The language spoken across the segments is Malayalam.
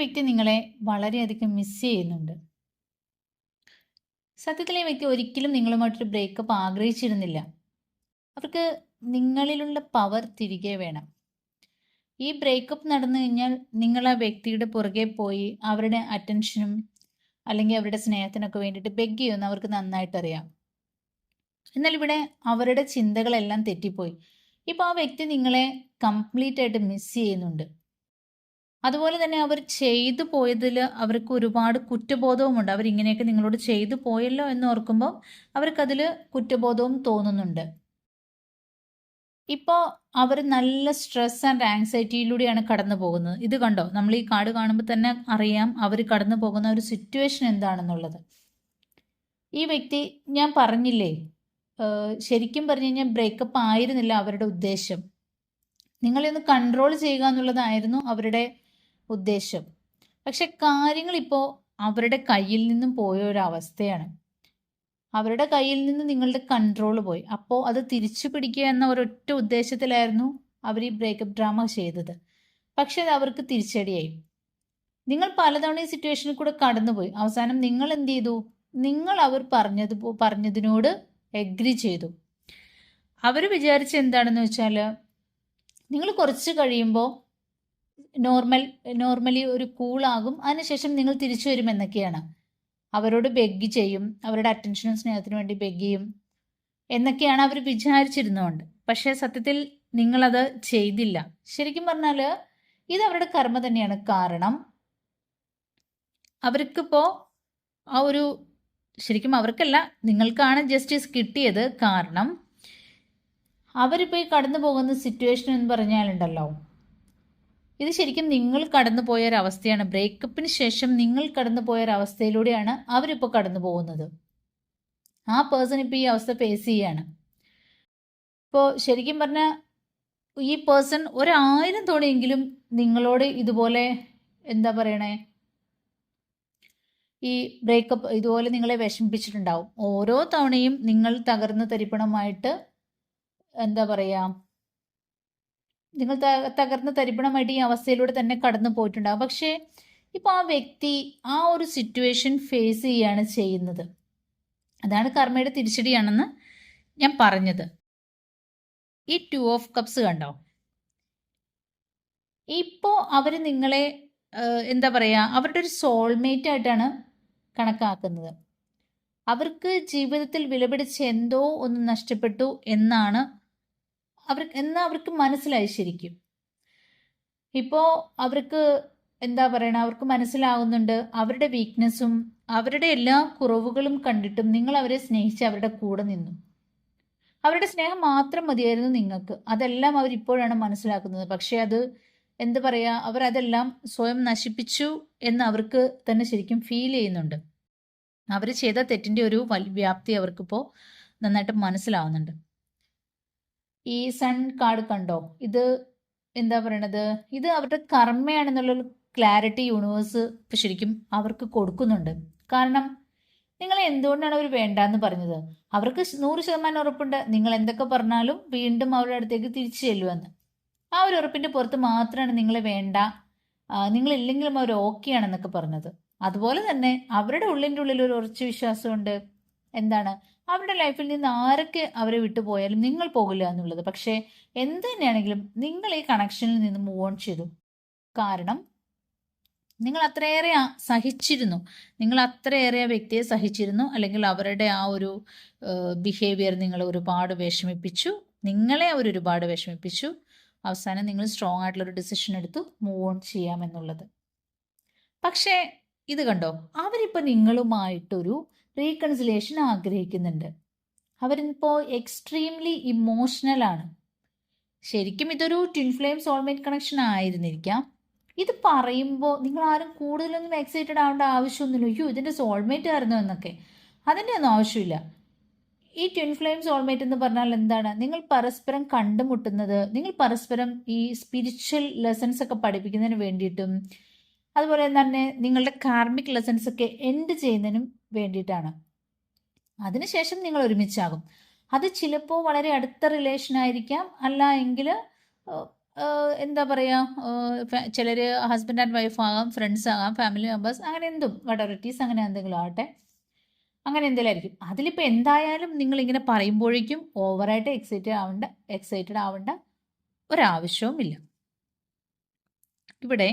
വ്യക്തി നിങ്ങളെ വളരെയധികം മിസ് ചെയ്യുന്നുണ്ട്. സത്യത്തിൽ ഈ വ്യക്തി ഒരിക്കലും നിങ്ങളുമായിട്ടൊരു ബ്രേക്കപ്പ് ആഗ്രഹിച്ചിരുന്നില്ല. അവർക്ക് നിങ്ങളിലുള്ള പവർ തിരികെ വേണം. ഈ ബ്രേക്കപ്പ് നടന്നു കഴിഞ്ഞാൽ നിങ്ങൾ ആ വ്യക്തിയുടെ പുറകെ പോയി അവരുടെ അറ്റൻഷനും അല്ലെങ്കിൽ അവരുടെ സ്നേഹത്തിനൊക്കെ വേണ്ടിയിട്ട് ബെഗ് ചെയ്യുമെന്ന് അവർക്ക് നന്നായിട്ടറിയാം എന്നാൽ ഇവിടെ അവരുടെ ചിന്തകളെല്ലാം തെറ്റിപ്പോയി. ഇപ്പോൾ ആ വ്യക്തി നിങ്ങളെ കംപ്ലീറ്റ് ആയിട്ട് മിസ് ചെയ്യുന്നുണ്ട്. അതുപോലെ തന്നെ അവർ ചെയ്തു പോയതിൽ അവർക്ക് ഒരുപാട് കുറ്റബോധവുമുണ്ട്. അവർ ഇങ്ങനെയൊക്കെ നിങ്ങളോട് ചെയ്തു പോയല്ലോ എന്ന് ഓർക്കുമ്പോൾ അവർക്കതിൽ കുറ്റബോധവും തോന്നുന്നുണ്ട്. ഇപ്പോൾ അവർ നല്ല സ്ട്രെസ് ആൻഡ് ആങ്സൈറ്റിയിലൂടെയാണ് കടന്നു പോകുന്നത്. ഇത് കണ്ടോ? നമ്മൾ ഈ കാർഡ് കാണുമ്പോൾ തന്നെ അറിയാം അവർ കടന്നു പോകുന്ന ഒരു സിറ്റുവേഷൻ എന്താണെന്നുള്ളത്. ഈ വ്യക്തി ഞാൻ പറഞ്ഞില്ലേ ശരിക്കും പറഞ്ഞു കഴിഞ്ഞാൽ ബ്രേക്കപ്പ് ആയിരുന്നില്ല അവരുടെ ഉദ്ദേശം. നിങ്ങളെ ഒന്ന് കൺട്രോൾ ചെയ്യുക എന്നുള്ളതായിരുന്നു അവരുടെ ഉദ്ദേശം. പക്ഷെ കാര്യങ്ങൾ ഇപ്പോ അവരുടെ കയ്യിൽ നിന്നും പോയ ഒരു അവസ്ഥയാണ്. അവരുടെ കയ്യിൽ നിന്ന് നിങ്ങളുടെ കൺട്രോൾ പോയി. അപ്പോൾ അത് തിരിച്ചു പിടിക്കുക എന്ന ഒരൊറ്റ ഉദ്ദേശത്തിലായിരുന്നു അവർ ഈ ബ്രേക്കപ്പ് ഡ്രാമ ചെയ്തത്. പക്ഷെ അത് അവർക്ക് തിരിച്ചടിയായി. നിങ്ങൾ പലതവണ ഈ സിറ്റുവേഷനിൽ കൂടെ കടന്നുപോയി. അവസാനം നിങ്ങൾ എന്ത് ചെയ്തു? നിങ്ങൾ അവർ പറഞ്ഞത് പറഞ്ഞതിനോട് എഗ്രി ചെയ്തു. അവർ വിചാരിച്ച എന്താണെന്ന് വെച്ചാൽ നിങ്ങൾ കുറച്ച് കഴിയുമ്പോൾ നോർമൽ നോർമലി ഒരു കൂളാകും. അതിനുശേഷം നിങ്ങൾ തിരിച്ചു വരുമെന്നൊക്കെയാണ് അവരോട് ബെഗ് ചെയ്യും. അവരുടെ അറ്റൻഷനും സ്നേഹത്തിനു വേണ്ടി ബെഗ് ചെയ്യും എന്നൊക്കെയാണ് അവർ വിചാരിച്ചിരുന്നുകൊണ്ട് പക്ഷേ സത്യത്തിൽ നിങ്ങളത് ചെയ്തില്ല. ശരിക്കും പറഞ്ഞാൽ ഇത് അവരുടെ കർമ്മ തന്നെയാണ്. കാരണം അവർക്കിപ്പോൾ ആ ഒരു ശരിക്കും അവർക്കല്ല നിങ്ങൾക്കാണ് ജസ്റ്റിസ് കിട്ടിയത്. കാരണം അവരിപ്പോൾ ഈ കടന്നു പോകുന്ന സിറ്റുവേഷൻ എന്ന് പറഞ്ഞാലുണ്ടല്ലോ. ഇത് ശരിക്കും നിങ്ങൾ കടന്നു പോയ ഒരു അവസ്ഥയാണ് ബ്രേക്കപ്പിന് ശേഷം നിങ്ങൾ കടന്നു പോയ ഒരു അവസ്ഥയിലൂടെയാണ് അവരിപ്പോൾ കടന്നു പോകുന്നത് ആ പേഴ്സൺ ഇപ്പോൾ ഈ അവസ്ഥ ഫേസ് ചെയ്യാണ്. ഇപ്പോൾ ശരിക്കും പറഞ്ഞാൽ ഈ പേഴ്സൺ ഒരായിരം തവണയെങ്കിലും നിങ്ങളോട് ഇതുപോലെ എന്താ പറയണേ? ഈ ബ്രേക്കപ്പ് ഇതുപോലെ നിങ്ങളെ വിഷമിപ്പിച്ചിട്ടുണ്ടാവും. ഓരോ തവണയും നിങ്ങൾ തകർന്ന് തരിപ്പണമായിട്ട് എന്താ പറയുക നിങ്ങൾ തകർന്ന് തരിപ്പണമായിട്ട് ഈ അവസ്ഥയിലൂടെ തന്നെ കടന്നു പോയിട്ടുണ്ടാകും പക്ഷേ ഇപ്പോൾ ആ വ്യക്തി ആ ഒരു സിറ്റുവേഷൻ ഫേസ് ചെയ്യാണ് ചെയ്യുന്നത്. അതാണ് കർമ്മയുടെ തിരിച്ചടിയാണെന്ന് ഞാൻ പറഞ്ഞത്. ഈ ടു ഓഫ് കപ്സ് കണ്ടോ? ഇപ്പോൾ അവർ നിങ്ങളെ എന്താ പറയുക അവരുടെ ഒരു സോൾമേറ്റ് ആയിട്ടാണ് കണക്കാക്കുന്നത്. അവർക്ക് ജീവിതത്തിൽ വിലപിടിച്ച എന്തോ ഒന്ന് നഷ്ടപ്പെട്ടു എന്നാണ് അവർ എന്ന് അവർക്ക് മനസ്സിലായി ശരിക്കും. ഇപ്പോൾ അവർക്ക് എന്താ പറയണ? അവർക്ക് മനസ്സിലാവുന്നുണ്ട് അവരുടെ വീക്ക്നെസ്സും അവരുടെ എല്ലാ കുറവുകളും കണ്ടിട്ടും നിങ്ങൾ അവരെ സ്നേഹിച്ച് അവരുടെ കൂടെ നിന്നു. അവരുടെ സ്നേഹം മാത്രം മതിയായിരുന്നു നിങ്ങൾക്ക്. അതെല്ലാം അവർ ഇപ്പോഴാണ് മനസ്സിലാക്കുന്നത്. പക്ഷേ അത് എന്ത് പറയുക അവർ അതെല്ലാം സ്വയം നശിപ്പിച്ചു എന്ന് അവർക്ക് തന്നെ ശരിക്കും ഫീൽ ചെയ്യുന്നുണ്ട്. അവർ ചെയ്ത തെറ്റിന്റെ ഒരു വ്യാപ്തി അവർക്കിപ്പോൾ നന്നായിട്ട് മനസ്സിലാവുന്നുണ്ട്. ഈ സൺ കാർഡ് കണ്ടോ? ഇത് എന്താ പറയണത്? ഇത് അവരുടെ കർമ്മയാണെന്നുള്ളൊരു ക്ലാരിറ്റി യൂണിവേഴ്സ് ഇപ്പം ശരിക്കും അവർക്ക് കൊടുക്കുന്നുണ്ട്. കാരണം നിങ്ങൾ എന്തുകൊണ്ടാണ് അവർ വേണ്ടാന്ന് പറഞ്ഞത്? അവർക്ക് നൂറ് ശതമാനം ഉറപ്പുണ്ട്. നിങ്ങൾ എന്തൊക്കെ പറഞ്ഞാലും വീണ്ടും അവരുടെ അടുത്തേക്ക് തിരിച്ചു ചെല്ലുമെന്ന് ആ ഒരു ഉറപ്പിന്റെ പുറത്ത് മാത്രമാണ് നിങ്ങൾ വേണ്ട. നിങ്ങളില്ലെങ്കിലും അവർ ഓക്കെ ആണെന്നൊക്കെ പറഞ്ഞത്. അതുപോലെ തന്നെ അവരുടെ ഉള്ളിന്റെ ഉള്ളിൽ ഒരു ഉറച്ചു വിശ്വാസമുണ്ട്. എന്താണ്? അവരുടെ ലൈഫിൽ നിന്ന് ആരൊക്കെ അവരെ വിട്ടു പോയാലും നിങ്ങൾ പോകില്ല എന്നുള്ളത്. പക്ഷേ എന്ത് തന്നെയാണെങ്കിലും നിങ്ങൾ ഈ കണക്ഷനിൽ നിന്ന് മൂവ് ഓൺ ചെയ്തു. കാരണം നിങ്ങൾ അത്രയേറെ സഹിച്ചിരുന്നു. നിങ്ങൾ അത്രയേറെ വ്യക്തിയെ സഹിച്ചിരുന്നു. അല്ലെങ്കിൽ അവരുടെ ആ ഒരു ബിഹേവിയർ നിങ്ങൾ ഒരുപാട് വിഷമിപ്പിച്ചു. നിങ്ങളെ അവർ ഒരുപാട് വിഷമിപ്പിച്ചു. അവസാനം നിങ്ങൾ സ്ട്രോങ് ആയിട്ടുള്ള ഒരു ഡിസിഷൻ എടുത്തു മൂവ് ഓൺ ചെയ്യാമെന്നുള്ളത്. പക്ഷേ ഇത് കണ്ടോ? അവരിപ്പോൾ നിങ്ങളുമായിട്ടൊരു റീകൺസിലേഷൻ ആഗ്രഹിക്കുന്നുണ്ട്. അവരിപ്പോൾ എക്സ്ട്രീംലി ഇമോഷണൽ ആണ്. ശരിക്കും ഇതൊരു ട്വിൻ ഫ്ലെയിം സോൾമേറ്റ് കണക്ഷൻ ആയിരുന്നിരിക്കാം. ഇത് പറയുമ്പോൾ നിങ്ങൾ ആരും കൂടുതലൊന്നും എക്സൈറ്റഡ് ആവേണ്ട ആവശ്യമൊന്നുമില്ല. അയ്യോ ഇതിന്റെ സോൾമേറ്റ് ആയിരുന്നു എന്നൊക്കെ. അതിന്റെ ഒന്നും ആവശ്യമില്ല. ഈ ട്വിൻ ഫ്ലെയിം സോൾമേറ്റ് എന്ന് പറഞ്ഞാൽ എന്താണ്? നിങ്ങൾ പരസ്പരം കണ്ടുമുട്ടുന്നത് നിങ്ങൾ പരസ്പരം ഈ സ്പിരിച്വൽ ലെസൺസ് ഒക്കെ പഠിപ്പിക്കുന്നതിന് വേണ്ടിയിട്ടും അതുപോലെ തന്നെ നിങ്ങളുടെ കാർമിക് ലെസൺസ് ഒക്കെ എൻഡ് ചെയ്യുന്നതിനും വേണ്ടിയിട്ടാണ്. അതിനുശേഷം നിങ്ങൾ ഒരുമിച്ചാകും. അത് ചിലപ്പോൾ വളരെ അടുത്ത റിലേഷൻ ആയിരിക്കാം. അല്ല എങ്കിൽ എന്താ പറയുക ചിലർ ഹസ്ബൻഡ് ആൻഡ് വൈഫ് ആകാം ഫ്രണ്ട്സ് ആകാം ഫാമിലി മെമ്പേഴ്സ് അങ്ങനെ എന്തും വടറിറ്റീസ് അങ്ങനെ എന്തെങ്കിലും ആകട്ടെ അങ്ങനെ എന്തെങ്കിലും ആയിരിക്കും. അതിലിപ്പോൾ എന്തായാലും നിങ്ങളിങ്ങനെ പറയുമ്പോഴേക്കും ഓവറായിട്ട് എക്സൈറ്റഡ് ആവേണ്ട എക്സൈറ്റഡ് ആവേണ്ട ഒരാവശ്യവുമില്ല. ഇവിടെ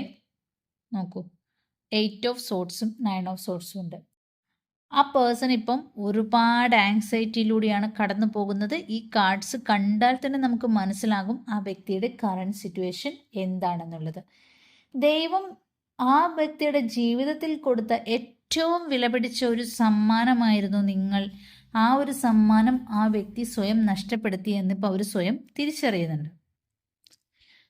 നോക്കൂ. എയ്റ്റ് ഓഫ് സോട്ട്സും നയൻ ഓഫ് സോട്ട്സും ഉണ്ട്. ആ പേഴ്സൺ ഇപ്പം ഒരുപാട് ആങ്സൈറ്റിയിലൂടെയാണ് കടന്നു പോകുന്നത്. ഈ കാർഡ്സ് കണ്ടാൽ തന്നെ നമുക്ക് മനസ്സിലാകും ആ വ്യക്തിയുടെ കറണ്ട് സിറ്റുവേഷൻ എന്താണെന്നുള്ളത്. ദൈവം ആ വ്യക്തിയുടെ ജീവിതത്തിൽ കൊടുത്ത ഏറ്റവും വിലപിടിച്ച ഒരു സമ്മാനമായിരുന്നു നിങ്ങൾ ആ ഒരു സമ്മാനം ആ വ്യക്തി സ്വയം നഷ്ടപ്പെടുത്തി എന്നിപ്പോൾ അവർ സ്വയം തിരിച്ചറിയുന്നുണ്ട്.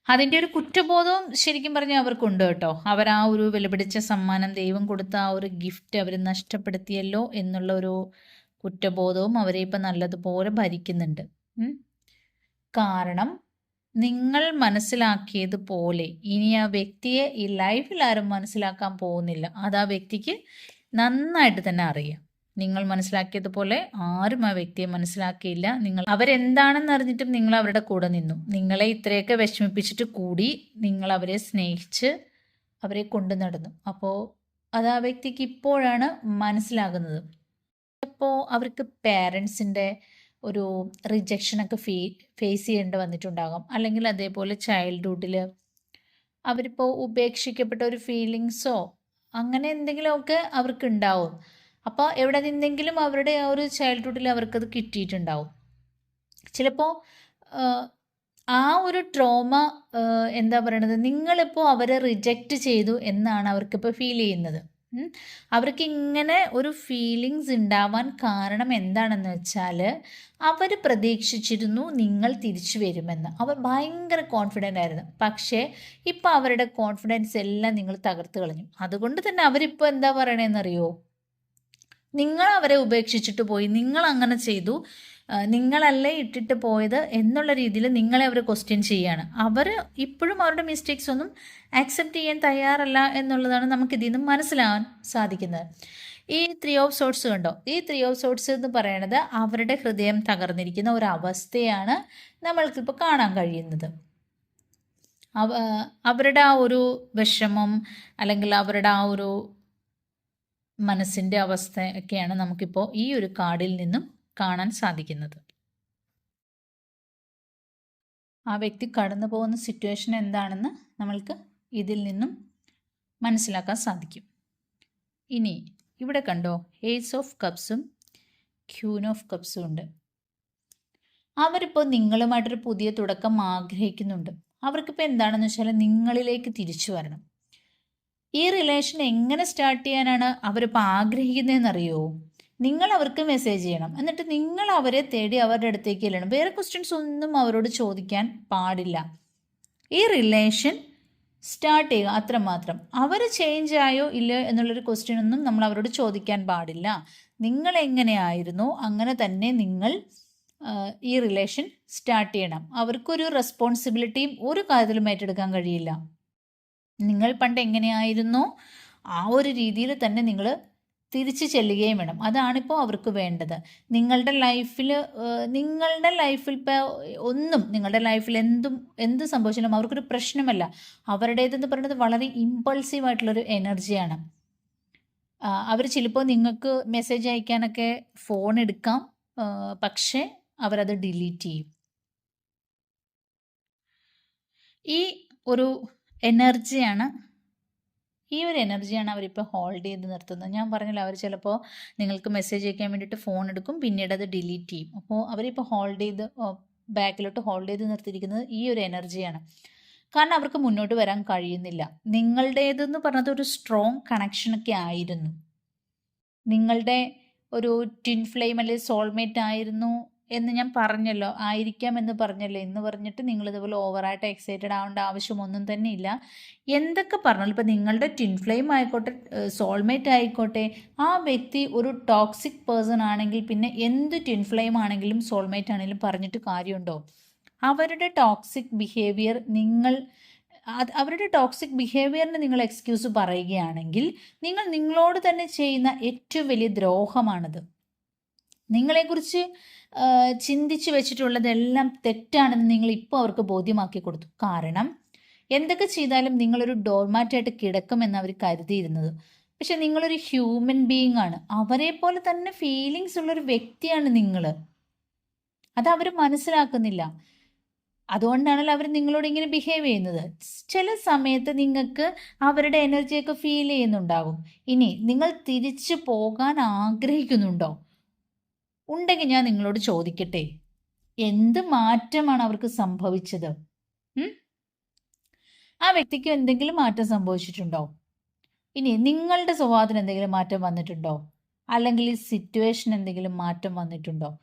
അതിന്റെ ഒരു കുറ്റബോധവും ശരിക്കും പറഞ്ഞാൽ അവർക്കുണ്ട് കേട്ടോ. അവർ ആ ഒരു വിലപിടിച്ച സമ്മാനം ദൈവം കൊടുത്ത ആ ഒരു ഗിഫ്റ്റ് അവർ നഷ്ടപ്പെടുത്തിയല്ലോ എന്നുള്ള ഒരു കുറ്റബോധവും അവരെ ഇപ്പം നല്ലതുപോലെ ഭരിക്കുന്നുണ്ട്. കാരണം നിങ്ങൾ മനസ്സിലാക്കിയതുപോലെ ഇനി ആ വ്യക്തിയെ ഈ ലൈഫിൽ ആരും മനസ്സിലാക്കാൻ പോകുന്നില്ല. അത് ആ വ്യക്തിക്ക് നന്നായിട്ട് തന്നെ അറിയാം. നിങ്ങൾ മനസ്സിലാക്കിയതുപോലെ ആരും ആ വ്യക്തിയെ മനസ്സിലാക്കിയില്ല. നിങ്ങൾ അവരെന്താണെന്ന് അറിഞ്ഞിട്ടും നിങ്ങൾ അവരുടെ കൂടെ നിന്നു. നിങ്ങളെ ഇത്രയൊക്കെ വിഷമിപ്പിച്ചിട്ട് കൂടി നിങ്ങൾ അവരെ സ്നേഹിച്ച് അവരെ കൊണ്ടു നടന്നു. അപ്പോൾ അത് ആ വ്യക്തിക്ക് ഇപ്പോഴാണ് മനസ്സിലാകുന്നത്. അപ്പോൾ അവർക്ക് പേരൻസിന്റെ ഒരു റിജക്ഷനൊക്കെ ഫീ ഫേസ് ചെയ്യേണ്ടി വന്നിട്ടുണ്ടാകാം. അല്ലെങ്കിൽ അതേപോലെ ചൈൽഡ്ഹുഡിൽ അവരിപ്പോൾ ഉപേക്ഷിക്കപ്പെട്ട ഒരു ഫീലിങ്സോ അങ്ങനെ എന്തെങ്കിലുമൊക്കെ അവർക്ക് ഉണ്ടാവും. അപ്പോൾ എവിടെ നിന്നെങ്കിലും അവരുടെ ആ ഒരു ചൈൽഡ്ഹുഡിൽ അവർക്കത് കിട്ടിയിട്ടുണ്ടാവും. ചിലപ്പോൾ ആ ഒരു ട്രോമ എന്താ പറയണത്? നിങ്ങളിപ്പോൾ അവരെ റിജക്റ്റ് ചെയ്തു എന്നാണ് അവർക്കിപ്പോൾ ഫീൽ ചെയ്യുന്നത്. അവർക്ക് ഇങ്ങനെ ഒരു ഫീലിങ്സ് ഉണ്ടാവാൻ കാരണം എന്താണെന്ന് വെച്ചാൽ അവർ പ്രതീക്ഷിച്ചിരുന്നു നിങ്ങൾ തിരിച്ചു വരുമെന്ന്. അവർ ഭയങ്കര കോൺഫിഡന്റ് ആയിരുന്നു. പക്ഷേ ഇപ്പോൾ അവരുടെ കോൺഫിഡൻസ് എല്ലാം നിങ്ങൾ തകർത്ത് കളഞ്ഞു. അതുകൊണ്ട് തന്നെ അവരിപ്പോൾ എന്താ പറയണതെന്നറിയോ നിങ്ങൾ അവരെ ഉപേക്ഷിച്ചിട്ട് പോയി. നിങ്ങൾ അങ്ങനെ ചെയ്തു നിങ്ങളല്ലേ ഇട്ടിട്ട് പോയത് എന്നുള്ള രീതിയിൽ നിങ്ങളെ അവർ ക്വസ്റ്റ്യൻ ചെയ്യാണ്. അവർ ഇപ്പോഴും അവരുടെ മിസ്റ്റേക്സ് ഒന്നും ആക്സെപ്റ്റ് ചെയ്യാൻ തയ്യാറല്ല എന്നുള്ളതാണ് നമുക്ക് ഇതിൽ നിന്ന് മനസ്സിലാവാൻ സാധിക്കുന്നത്. ഈ ത്രീ ഓഫ് സോട്ട്സ് കണ്ടോ? ഈ ത്രീ ഓഫ് സോട്ട്സ് എന്ന് പറയുന്നത് അവരുടെ ഹൃദയം തകർന്നിരിക്കുന്ന ഒരു അവസ്ഥയാണ് നമ്മൾക്കിപ്പോൾ കാണാൻ കഴിയുന്നത്. അവരുടെ ആ ഒരു വിഷമം അല്ലെങ്കിൽ അവരുടെ ആ ഒരു മനസ്സിന്റെ അവസ്ഥയൊക്കെയാണ് നമുക്കിപ്പോൾ ഈ ഒരു കാർഡിൽ നിന്നും കാണാൻ സാധിക്കുന്നത്. ആ വ്യക്തി കടന്നു പോകുന്ന സിറ്റുവേഷൻ എന്താണെന്ന് നമ്മൾക്ക് ഇതിൽ നിന്നും മനസ്സിലാക്കാൻ സാധിക്കും. ഇനി ഇവിടെ കണ്ടോ ഏസ് ഓഫ് കപ്സും ക്യൂൻ ഓഫ് കപ്സും ഉണ്ട്. അവരിപ്പോൾ നിങ്ങളുമായിട്ടൊരു പുതിയ തുടക്കം ആഗ്രഹിക്കുന്നുണ്ട്. അവർക്കിപ്പോൾ എന്താണെന്ന് വെച്ചാൽ നിങ്ങളിലേക്ക് തിരിച്ചു വരണം. ഈ റിലേഷൻ എങ്ങനെ സ്റ്റാർട്ട് ചെയ്യാനാണ് അവരിപ്പോൾ ആഗ്രഹിക്കുന്നതെന്നറിയോ? നിങ്ങൾ അവർക്ക് മെസ്സേജ് ചെയ്യണം. എന്നിട്ട് നിങ്ങൾ അവരെ തേടി അവരുടെ അടുത്തേക്ക് ചെല്ലണം. വേറെ ക്വസ്റ്റ്യൻസ് ഒന്നും അവരോട് ചോദിക്കാൻ പാടില്ല. ഈ റിലേഷൻ സ്റ്റാർട്ട് ചെയ്യുക അത്രമാത്രം. അവർ ചേഞ്ച് ആയോ ഇല്ലയോ എന്നുള്ളൊരു ക്വസ്റ്റ്യൻ ഒന്നും നമ്മൾ അവരോട് ചോദിക്കാൻ പാടില്ല. നിങ്ങൾ എങ്ങനെയായിരുന്നു? അങ്ങനെ തന്നെ നിങ്ങൾ ഈ റിലേഷൻ സ്റ്റാർട്ട് ചെയ്യണം. അവർക്കൊരു റെസ്പോൺസിബിലിറ്റിയും ഒരു കാര്യത്തിലും ഏറ്റെടുക്കാൻ കഴിയില്ല. നിങ്ങൾ പണ്ട് എങ്ങനെയായിരുന്നു? ആ ഒരു രീതിയിൽ തന്നെ നിങ്ങൾ തിരിച്ചു ചെല്ലുകയും വേണം. അതാണിപ്പോൾ അവർക്ക് വേണ്ടത്. നിങ്ങളുടെ ലൈഫിൽ നിങ്ങളുടെ ലൈഫിൽ ഇപ്പോൾ ഒന്നും നിങ്ങളുടെ ലൈഫിൽ എന്തും എന്ത് സംഭവിച്ചാലും അവർക്കൊരു പ്രശ്നമല്ല. അവരുടേതെന്ന് പറയുന്നത് വളരെ ഇമ്പൾസീവ് ആയിട്ടുള്ളൊരു എനർജിയാണ്. അവർ ചിലപ്പോൾ നിങ്ങൾക്ക് മെസ്സേജ് അയക്കാനൊക്കെ ഫോൺ എടുക്കാം. പക്ഷേ അവരത് ഡിലീറ്റ് ചെയ്യും. ഈ ഒരു എനർജിയാണ്. ഈ ഒരു എനർജിയാണ് അവരിപ്പോൾ ഹോൾഡ് ചെയ്ത് നിർത്തുന്നത്. ഞാൻ പറഞ്ഞല്ലോ അവർ ചിലപ്പോൾ നിങ്ങൾക്ക് മെസ്സേജ് അയക്കാൻ വേണ്ടിയിട്ട് ഫോൺ എടുക്കും പിന്നീട് അത് ഡിലീറ്റ് ചെയ്യും. അപ്പോൾ അവരിപ്പോൾ ഹോൾഡ് ചെയ്ത് ബാക്കിലോട്ട് ഹോൾഡ് ചെയ്ത് നിർത്തിയിരിക്കുന്നത് ഈ ഒരു എനർജിയാണ്. കാരണം അവർക്ക് മുന്നോട്ട് വരാൻ കഴിയുന്നില്ല. നിങ്ങളുടേതെന്ന് പറഞ്ഞത് ഒരു സ്ട്രോങ് കണക്ഷനൊക്കെ ആയിരുന്നു. നിങ്ങളുടെ ഒരു ട്വിൻ ഫ്ലെയിം അല്ലെങ്കിൽ സോൾമേറ്റ് ആയിരുന്നു. എന്ന് ഞാൻ പറഞ്ഞല്ലോ. ആയിരിക്കാം എന്ന് പറഞ്ഞല്ലോ. എന്ന് പറഞ്ഞിട്ട് നിങ്ങൾ ഇതുപോലെ ഓവറായിട്ട് എക്സൈറ്റഡ് ആവേണ്ട ആവശ്യമൊന്നും തന്നെ ഇല്ല. എന്തൊക്കെ പറഞ്ഞാലും ഇപ്പം നിങ്ങളുടെ ട്വിൻ ഫ്ലെയിം ആയിക്കോട്ടെ സോൾമേറ്റ് ആയിക്കോട്ടെ ആ വ്യക്തി ഒരു ടോക്സിക് പേഴ്സൺ ആണെങ്കിൽ പിന്നെ എന്ത് ട്വിൻ ഫ്ലെയിം ആണെങ്കിലും സോൾമേറ്റ് ആണെങ്കിലും പറഞ്ഞിട്ട് കാര്യമുണ്ടോ? അവരുടെ ടോക്സിക് ബിഹേവിയർ നിങ്ങൾ അത് അവരുടെ ടോക്സിക് ബിഹേവിയറിന് നിങ്ങൾ എക്സ്ക്യൂസ് പറയുകയാണെങ്കിൽ നിങ്ങൾ നിങ്ങളോട് തന്നെ ചെയ്യുന്ന ഏറ്റവും വലിയ ദ്രോഹമാണത്. നിങ്ങളെക്കുറിച്ച് ചിന്തിച്ചു വെച്ചിട്ടുള്ളതെല്ലാം തെറ്റാണെന്ന് നിങ്ങൾ ഇപ്പോൾ അവർക്ക് ബോധ്യമാക്കി കൊടുത്തു. കാരണം എന്തൊക്കെ ചെയ്താലും നിങ്ങളൊരു ഡോർമാറ്റായിട്ട് കിടക്കുമെന്ന് അവർ കരുതിയിരുന്നത്. പക്ഷെ നിങ്ങളൊരു ഹ്യൂമൻ ബീയിങ് ആണ് അവരെ പോലെ തന്നെ ഫീലിങ്സ് ഉള്ളൊരു വ്യക്തിയാണ് നിങ്ങൾ അത് അവർ മനസ്സിലാക്കുന്നില്ല. അതുകൊണ്ടാണല്ലോ അവർ നിങ്ങളോട് ഇങ്ങനെ ബിഹേവ് ചെയ്യുന്നത്. ചില സമയത്ത് നിങ്ങൾക്ക് അവരുടെ എനർജിയൊക്കെ ഫീൽ ചെയ്യുന്നുണ്ടാകും. ഇനി നിങ്ങൾ തിരിച്ചു പോകാൻ ആഗ്രഹിക്കുന്നുണ്ടോ? ഉണ്ടെങ്കിൽ ഞാൻ നിങ്ങളോട് ചോദിക്കട്ടെ. എന്ത് മാറ്റമാണ് അവർക്ക് സംഭവിച്ചത്? ആ വ്യക്തിക്ക് എന്തെങ്കിലും മാറ്റം സംഭവിച്ചിട്ടുണ്ടോ? ഇനി നിങ്ങളുടെ സ്വഭാവത്തിന് എന്തെങ്കിലും മാറ്റം വന്നിട്ടുണ്ടോ? അല്ലെങ്കിൽ ഈ സിറ്റുവേഷൻ എന്തെങ്കിലും മാറ്റം വന്നിട്ടുണ്ടോ?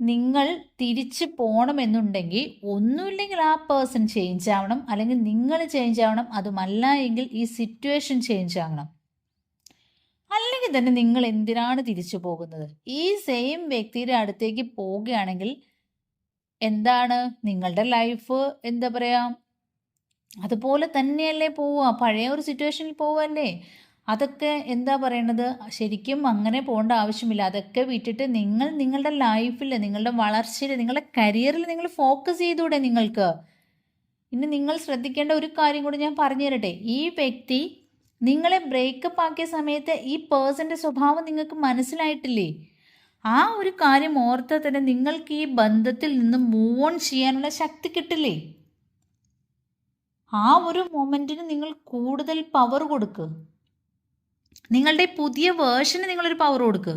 നിങ്ങൾ തിരിച്ചു പോകണമെന്നുണ്ടെങ്കിൽ ഒന്നുമില്ലെങ്കിൽ ആ പേഴ്സൺ ചേഞ്ച് ആവണം. അല്ലെങ്കിൽ നിങ്ങൾ ചേഞ്ച് ആവണം. അതുമല്ല എങ്കിൽ ഈ സിറ്റുവേഷൻ ചേഞ്ച് ആവണം. അല്ലെങ്കിൽ തന്നെ നിങ്ങൾ എന്തിനാണ് തിരിച്ചു പോകുന്നത്? ഈ സെയിം വ്യക്തിയുടെ അടുത്തേക്ക് പോവുകയാണെങ്കിൽ എന്താണ് നിങ്ങളുടെ ലൈഫ് എന്താ പറയാ? അതുപോലെ തന്നെയല്ലേ പോവുക. പഴയ ഒരു സിറ്റുവേഷനിൽ പോവല്ലേ അതൊക്കെ എന്താ പറയണത്? ശരിക്കും അങ്ങനെ പോകേണ്ട ആവശ്യമില്ല. അതൊക്കെ വിട്ടിട്ട് നിങ്ങൾ നിങ്ങളുടെ ലൈഫിൽ നിങ്ങളുടെ വളർച്ചയിൽ നിങ്ങളുടെ കരിയറിൽ നിങ്ങൾ ഫോക്കസ് ചെയ്തൂടെ നിങ്ങൾക്ക്. ഇനി നിങ്ങൾ ശ്രദ്ധിക്കേണ്ട ഒരു കാര്യം കൂടി ഞാൻ പറഞ്ഞു തരട്ടെ ഈ വ്യക്തി നിങ്ങളെ ബ്രേക്കപ്പ് ആക്കിയ സമയത്ത് ഈ പേഴ്സന്റെ സ്വഭാവം നിങ്ങൾക്ക് മനസ്സിലായിട്ടില്ലേ? ആ ഒരു കാര്യം ഓർത്താൽ തന്നെ നിങ്ങൾക്ക് ഈ ബന്ധത്തിൽ നിന്ന് മൂവ് ഓൺ ചെയ്യാനുള്ള ശക്തി കിട്ടില്ലേ? ആ ഒരു മൊമെന്റിന് നിങ്ങൾ കൂടുതൽ പവർ കൊടുക്കുക നിങ്ങളുടെ പുതിയ വേർഷന് നിങ്ങളൊരു പവർ കൊടുക്കുക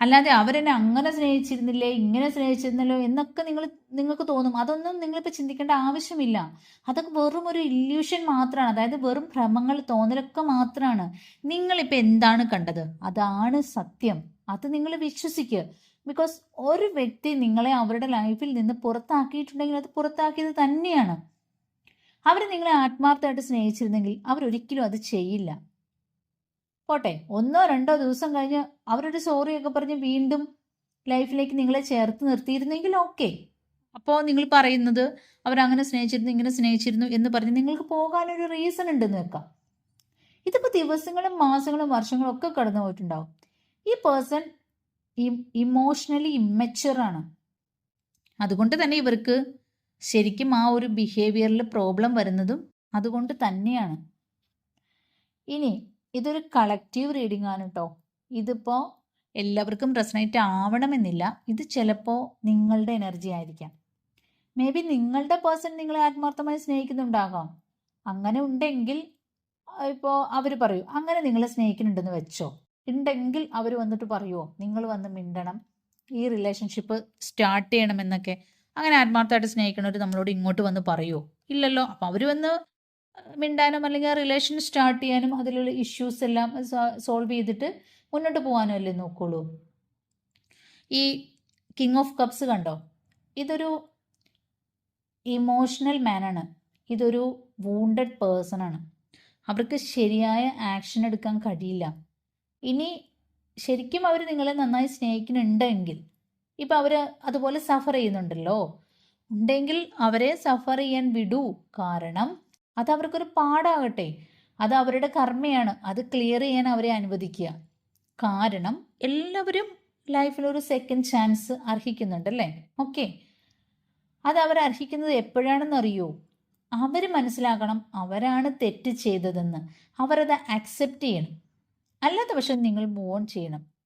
അല്ലാതെ അവരെന്നെ അങ്ങനെ സ്നേഹിച്ചിരുന്നില്ലേ ഇങ്ങനെ സ്നേഹിച്ചിരുന്നല്ലോ എന്നൊക്കെ നിങ്ങൾ നിങ്ങൾക്ക് തോന്നും. അതൊന്നും നിങ്ങളിപ്പോൾ ചിന്തിക്കേണ്ട ആവശ്യമില്ല. അതൊക്കെ വെറും ഒരു ഇല്യൂഷൻ മാത്രമാണ് അതായത് വെറും ഭ്രമങ്ങൾ തോന്നലൊക്കെ മാത്രമാണ് നിങ്ങളിപ്പോൾ എന്താണ് കണ്ടത്? അതാണ് സത്യം. അത് നിങ്ങൾ വിശ്വസിക്കുക ബിക്കോസ് ഒരു വ്യക്തി നിങ്ങളെ അവരുടെ ലൈഫിൽ നിന്ന് പുറത്താക്കിയിട്ടുണ്ടെങ്കിൽ അത് പുറത്താക്കിയത് തന്നെയാണ്. അവർ നിങ്ങളെ ആത്മാർത്ഥമായിട്ട് സ്നേഹിച്ചിരുന്നെങ്കിൽ അവരൊരിക്കലും അത് ചെയ്യില്ല. പോട്ടെ ഒന്നോ രണ്ടോ ദിവസം കഴിഞ്ഞ് അവരൊരു സോറിയൊക്കെ പറഞ്ഞ് വീണ്ടും ലൈഫിലേക്ക് നിങ്ങളെ ചേർത്ത് നിർത്തിയിരുന്നെങ്കിൽ ഓക്കെ. അപ്പോൾ നിങ്ങൾ പറയുന്നത് അവരങ്ങനെ സ്നേഹിച്ചിരുന്നു ഇങ്ങനെ സ്നേഹിച്ചിരുന്നു എന്ന് പറഞ്ഞ് നിങ്ങൾക്ക് പോകാനൊരു റീസൺ ഉണ്ടെന്ന് വെക്കാം. ഇതിപ്പോൾ ദിവസങ്ങളും മാസങ്ങളും വർഷങ്ങളും ഒക്കെ കടന്നു പോയിട്ടുണ്ടാവും. ഈ പേഴ്സൺ ഇമോഷണലി ഇമ്മച്ചുറാണ് അതുകൊണ്ട് തന്നെ ഇവർക്ക് ശരിക്കും ആ ഒരു ബിഹേവിയറിൽ പ്രോബ്ലം വരുന്നതും അതുകൊണ്ട് തന്നെയാണ്. ഇനി ഇതൊരു കളക്റ്റീവ് റീഡിംഗ് ആണ് കേട്ടോ ഇതിപ്പോൾ എല്ലാവർക്കും റെസനേറ്റ് ആവണമെന്നില്ല. ഇത് ചിലപ്പോൾ നിങ്ങളുടെ എനർജി ആയിരിക്കാം. മേ ബി നിങ്ങളുടെ പേഴ്സൺ നിങ്ങളെ ആത്മാർത്ഥമായി സ്നേഹിക്കുന്നുണ്ടാകാം. അങ്ങനെ ഉണ്ടെങ്കിൽ ഇപ്പോൾ അവർ പറയൂ അങ്ങനെ നിങ്ങളെ സ്നേഹിക്കുന്നുണ്ടെന്ന് വെച്ചോ. ഉണ്ടെങ്കിൽ അവർ വന്നിട്ട് പറയുമോ നിങ്ങൾ വന്ന് മിണ്ടണം. ഈ റിലേഷൻഷിപ്പ് സ്റ്റാർട്ട് ചെയ്യണമെന്നൊക്കെ അങ്ങനെ ആത്മാർത്ഥമായിട്ട് സ്നേഹിക്കണവർ നമ്മളോട് ഇങ്ങോട്ട് വന്ന് പറയുമോ ഇല്ലല്ലോ. അപ്പം അവർ വന്ന് മിണ്ടാനും അല്ലെങ്കിൽ ആ റിലേഷൻ സ്റ്റാർട്ട് ചെയ്യാനും അതിലുള്ള ഇഷ്യൂസ് എല്ലാം സോൾവ് ചെയ്തിട്ട് മുന്നോട്ട് പോകാനും അല്ലേ നോക്കുള്ളൂ. ഈ കിങ് ഓഫ് കപ്സ് കണ്ടോ? ഇതൊരു ഇമോഷണൽ മാനാണ് ഇതൊരു വൂണ്ടഡ് പേഴ്സൺ ആണ്. അവർക്ക് ശരിയായ ആക്ഷൻ എടുക്കാൻ കഴിയില്ല. ഇനി ശരിക്കും അവർ നിങ്ങളെ നന്നായി സ്നേഹിക്കുന്നുണ്ടെങ്കിൽ ഇപ്പം അവർ അതുപോലെ സഫർ ചെയ്യുന്നുണ്ടല്ലോ. ഉണ്ടെങ്കിൽ അവരെ സഫർ ചെയ്യാൻ വിടൂ. കാരണം അത് അവർക്കൊരു പാടാകട്ടെ. അത് അവരുടെ കർമ്മയാണ്. അത് ക്ലിയർ ചെയ്യാൻ അവരെ അനുവദിക്കുക. കാരണം എല്ലാവരും ലൈഫിൽ ഒരു സെക്കൻഡ് ചാൻസ് അർഹിക്കുന്നുണ്ടല്ലേ ഓക്കെ അത് അവർ അർഹിക്കുന്നത് എപ്പോഴാണെന്നറിയോ അവർ മനസ്സിലാക്കണം അവരാണ് തെറ്റ് ചെയ്തതെന്ന്. അവരത് അക്സെപ്റ്റ് ചെയ്യണം. അല്ലാത്ത പക്ഷം നിങ്ങൾ മൂവ് ഓൺ ചെയ്യണം.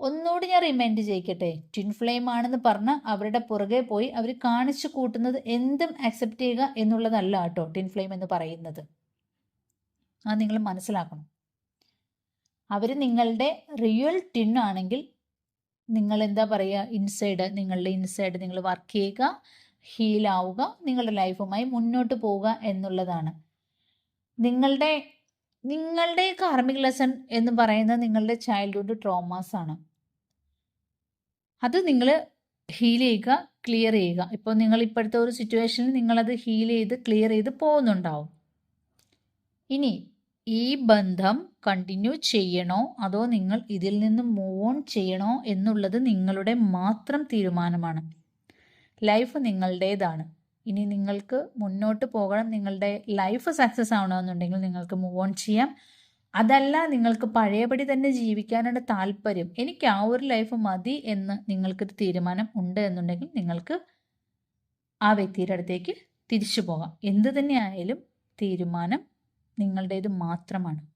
ഒന്നുകൂടി ഞാൻ റിമൈൻഡ് ചെയ്യിക്കട്ടെ. ട്വിൻ ഫ്ലെയിം ആണെന്ന് പറഞ്ഞ് അവരുടെ പുറകെ പോയി അവർ കാണിച്ചു കൂട്ടുന്നത് എന്തും അക്സെപ്റ്റ് ചെയ്യുക എന്നുള്ളതല്ല കേട്ടോ ട്വിൻ ഫ്ലെയിം എന്ന് പറയുന്നത്. അത് നിങ്ങൾ മനസ്സിലാക്കണം. അവർ നിങ്ങളുടെ റിയൽ ട്വിൻ ആണെങ്കിൽ നിങ്ങൾ എന്താ പറയുക? ഇൻസൈഡ് നിങ്ങളുടെ ഇൻസൈഡ് നിങ്ങൾ വർക്ക് ചെയ്യുക ഹീലാവുക നിങ്ങളുടെ ലൈഫുമായി മുന്നോട്ട് പോവുക എന്നുള്ളതാണ്. നിങ്ങളുടെ നിങ്ങളുടെ കാർമിക് ലെസൺ എന്ന് പറയുന്നത് നിങ്ങളുടെ ചൈൽഡ്ഹുഡ് ട്രോമാസ് ആണ്. അത് നിങ്ങൾ ഹീൽ ചെയ്യുക ക്ലിയർ ചെയ്യുക. ഇപ്പോൾ നിങ്ങൾ ഇപ്പോഴത്തെ ഒരു സിറ്റുവേഷനിൽ നിങ്ങളത് ഹീൽ ചെയ്ത് ക്ലിയർ ചെയ്ത് പോകുന്നുണ്ടാവും. ഇനി ഈ ബന്ധം കണ്ടിന്യൂ ചെയ്യണോ അതോ നിങ്ങൾ ഇതിൽ നിന്ന് മൂവ് ഓൺ ചെയ്യണോ എന്നുള്ളത് നിങ്ങളുടെ മാത്രം തീരുമാനമാണ്. ലൈഫ് നിങ്ങളുടേതാണ്. ഇനി നിങ്ങൾക്ക് മുന്നോട്ട് പോകണം നിങ്ങളുടെ ലൈഫ് സക്സസ് ആവണമെന്നുണ്ടെങ്കിൽ നിങ്ങൾക്ക് മൂവ് ഓൺ ചെയ്യാം. അതല്ല നിങ്ങൾക്ക് പഴയപടി തന്നെ ജീവിക്കാനാണ് താല്പര്യം. എനിക്ക് ആ ഒരു ലൈഫ് മതി എന്ന് നിങ്ങൾക്കൊരു തീരുമാനം ഉണ്ട് എന്നുണ്ടെങ്കിൽ നിങ്ങൾക്ക് ആ വ്യക്തിയുടെ അടുത്തേക്ക് തിരിച്ചു പോകാം. എന്ത് തന്നെയായാലും തീരുമാനം നിങ്ങളുടേത് മാത്രമാണ്.